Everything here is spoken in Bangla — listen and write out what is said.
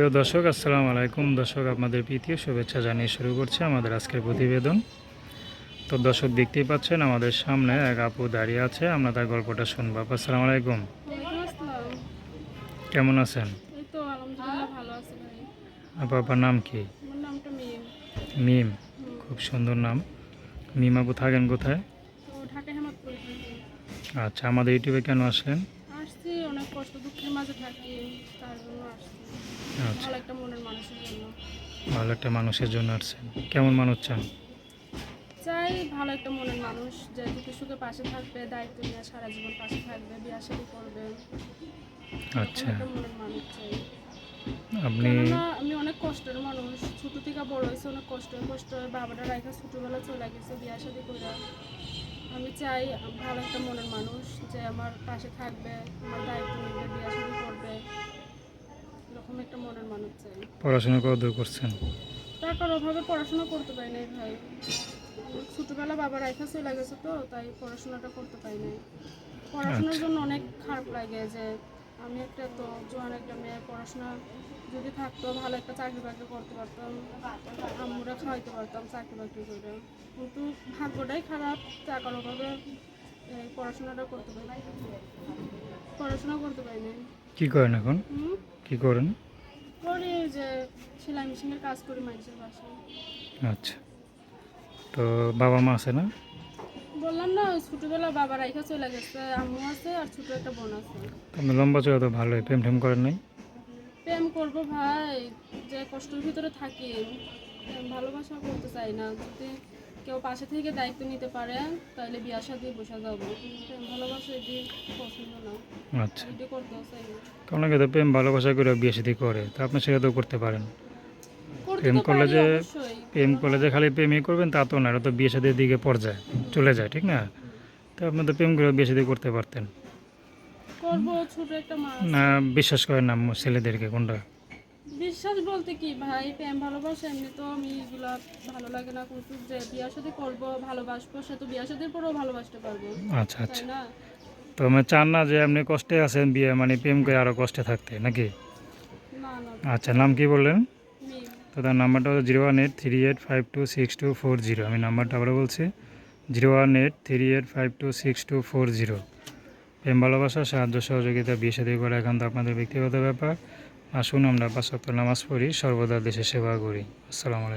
প্রিয় দর্শক আসসালামু আলাইকুম। দর্শক আপনাদের প্রীতি শুভেচ্ছা জানিয়ে শুরু করছে আমাদের আজকের প্রতিবেদন। তো দর্শক দেখতেই পাচ্ছেন আমাদের সামনে এক আপু দাঁড়িয়ে আছে। আমরা তার গল্পটা শুনব। আপু আসসালামু আলাইকুম। কেমন আছেন? আপু আপনার নাম কি? মিম। খুব সুন্দর নাম। মিম আপু থাকেন কোথায়? আচ্ছা আমাদের ইউটিউবে কেন আসলেন? কষ্ট দুঃখের মাঝে থাকি তার জন্য আসছি। আচ্ছা। ভালো একটা মনের মানুষের জন্য। ভালো একটা মানুষের জন্য আসছেন। কেমন মানুষ চান? চাই ভালো একটা মনের মানুষ যে দুঃখে সুখে পাশে থাকবে দায়িত্ব নিয়ে সারা জীবন পাশে থাকবে বিয়া শাদী করবে। আচ্ছা। মনের মানুষ চাই। আপনি আমি অনেক কষ্টের মানুষ। ছোট থেকে বড় হয়েছে অনেক কষ্ট। কষ্ট বাবাটা রাখা ছোটবেলা চলে গেছে বিয়া শাদী করে আমি চাই ভালো একটা মনের মানুষ যে আমার পাশে থাকবে আমার দায়িত্ব নিবে বিয়া শুরু করবে এরকম একটা মনের মানুষ চাই। পড়াশোনা কত দূর করছেন? টাকার অভাবে পড়াশোনা করতে পারি নাই ভাই। ছোটবেলা বাবা রাইখা চলে গেছে তো তাই পড়াশোনাটা করতে পারি নাই। পড়াশোনার আচ্ছা। জন্য অনেক খারাপ লাগে যে আমি একটা তো জোয়ান একটা মেয়ে পড়াশোনা যদি থাকতো ভালো একটা চাকরি বাকরি করতে পারতাম আম্মুরা খাওয়াইতে পারতাম চাকরি বাকরি করে। কিন্তু ভাগ্যটাই খারাপ টাকার অভাবে পড়াশোনাটা করতে পারি। পড়াশোনা করতে পারি নাই কি করেন এখন? কি করেন? করি যে সেলাই মেশিনের কাজ করি মানুষের বাসায়। আচ্ছা। তো বাবা মা আছে না? বললাম না ছোটবেলা বাবা রাইখা চলে গেছে আম্মু আছে আর ছোট একটা বোন আছে। আপনি লম্বা চড়া তো ভালোই প্রেম টেম করেন নাই? প্রেম করব ভাই যে কষ্টের ভিতরে থাকি ভালোবাসা করতে চাই না। যদি কেউ পাশে থেকে দায়িত্ব নিতে পারে তাহলে বিয়া সাথে বসে যাব। প্রেম ভালোবাসা এটি পছন্দ না। আচ্ছা। এটি করতেও চাই না। অনেকে তো প্রেম ভালোবাসা করে বিয়ে শাদী করে তো আপনি সেটা তো করতে পারেন। প্রেম করলে যে- প্রেম করলে যে খালি প্রেমই করবেন তা তো না এটা তো বিয়ে শাদীর দিকে পর্যায়ে চলে যায় ঠিক না? তো আপনি তো প্রেম করে বিয়ে শাদী করতে পারতেন। না বিশ্বাস করেন না ছেলেদেরকে কোনটা? বিশ্বাস বলতে কি ভাই প্রেম ভালোবাসা এমনি তো আমি এগুলা ভালো লাগে না যে বিয়ার সাথে করব ভালোবাসবো সে তো বিয়ার সাথে পরেও ভালোবাসতে পারব। আচ্ছা আচ্ছা। তো আমি চান না যে আপনি কষ্টে আছেন বিয়ে মানে প্রেম করে আরও কষ্টে থাকতে নাকি? আচ্ছা নাম কি বললেন? তো তার নাম্বারটা হলো zero one eight three eight five two six two four zero. আমি নাম্বারটা আবার বলছি। Zero one eight three eight five two six two four zero. প্রেম, ভালোবাসা, সাহায্য, সহযোগিতা, বিয়ে সাথে করা একান্ত আপনাদের ব্যক্তিগত ব্যাপার। আসুন আমরা পাঁচ নামাজ পড়ি, সর্বদা দেশে সেবা করি। আসসালামু আলাইকুম।